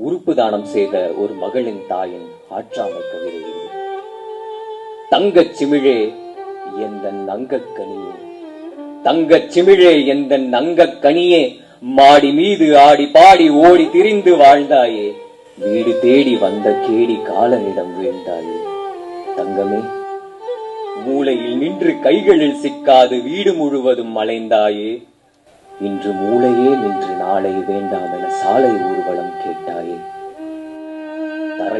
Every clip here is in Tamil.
உறுப்பு தானம் செய்த ஒரு மகளின் தாயின் ஆற்றாமை கவிதை தங்கச் சிமிழே எந்த நங்கக்கனியே தங்கச் சிமிழே எந்த நங்கக்கனியே மாடி மீது ஆடி பாடி ஓடி திரிந்து வாழ்ந்தாயே. வீடு தேடி வந்த கேடி காலனிடம் வீழ்ந்தாயே. தங்கமே மூளையில் நின்று கைகளில் சிக்காது வீடு முழுவதும் மலைந்தாயே இன்று மூளையே நின்று நாளை வேண்டாம் என சாலை ஊர்வலம் கேட்டு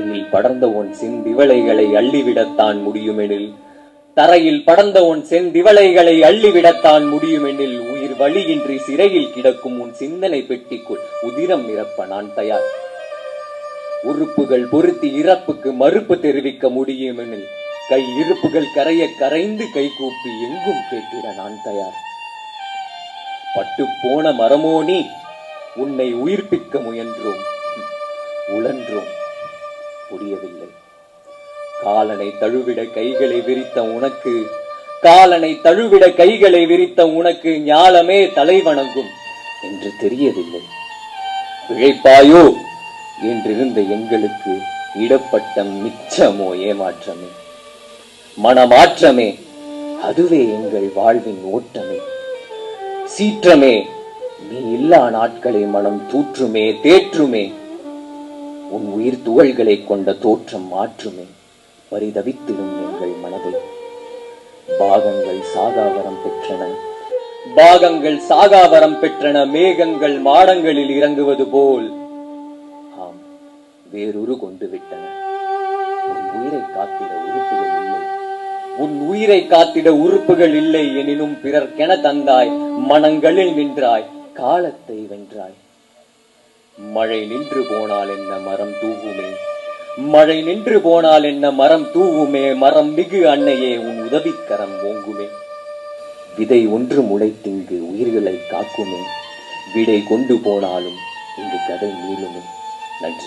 தரையில் படர்ந்த உன் செந்திவளைகளை அள்ளிவிடத்தான் முடியுமெனில் தரையில் படர்ந்த உன் செந்திவளைகளை அள்ளிவிடத்தான் முடியுமெனில் உயிர் வழியின்றி சிறையில் கிடக்கும் உன் சிந்தனை பெட்டிக்குள் உதிரம் நிரப்ப நான் தயார். உறுப்புகள் பொருத்தி இறப்புக்கு மறுப்பு தெரிவிக்க முடியுமெனில் கை இருப்புகள் கரைய கரைந்து கைகூப்பி எங்கும் கேட்டிட நான் தயார். பட்டு போன மரமோனி உன்னை உயிர்ப்பிக்க முயன்றோம் உழன்றோம். புரியவில்லை. காலனை தழுவிட கைகளை விரித்த உனக்கு காலனை தழுவிட கைகளை விரித்த உனக்கு ஞாலமே தலை வணங்கும் என்று தெரியவில்லை. பிழைப்பாயோ என்றிருந்த எங்களுக்கு இடப்பட்ட மிச்சமோ ஏமாற்றமே. மனமாற்றமே அதுவே எங்கள் வாழ்வின் ஓட்டமே. சீற்றமே நீ இல்லா நாட்களை மனம் தூற்றுமே தேற்றுமே. உன் உயிர் துகள்களை கொண்ட தோற்றம் மாற்றுமே. பரிதவித்திடும் எங்கள் மனதை. பாகங்கள் சாகாவரம் பெற்றன. பாகங்கள் சாகாவரம் பெற்றன. மேகங்கள் மாடங்களில் இறங்குவது போல். ஆம் வேறொரு கொண்டு விட்டன. உன் உயிரை காத்திட உறுப்புகள் இல்லை. உன் உயிரை காத்திட உறுப்புகள் இல்லை எனினும் பிறர்க்கென தந்தாய். மனங்களில் நின்றாய். காலத்தை வென்றாய். மழை நின்று போனால் என்ன மரம் தூவுமே? மழை நின்று போனால் என்ன மரம் தூவுமே? மரம் மிகு அன்னையே உன் உதவிக்கரம் ஓங்குமே. விதை ஒன்று முளைத்திங்கு உயிர்களை காக்குமே. விடை கொண்டு போனாலும் இங்கு கதை நீளுமே. நன்றி.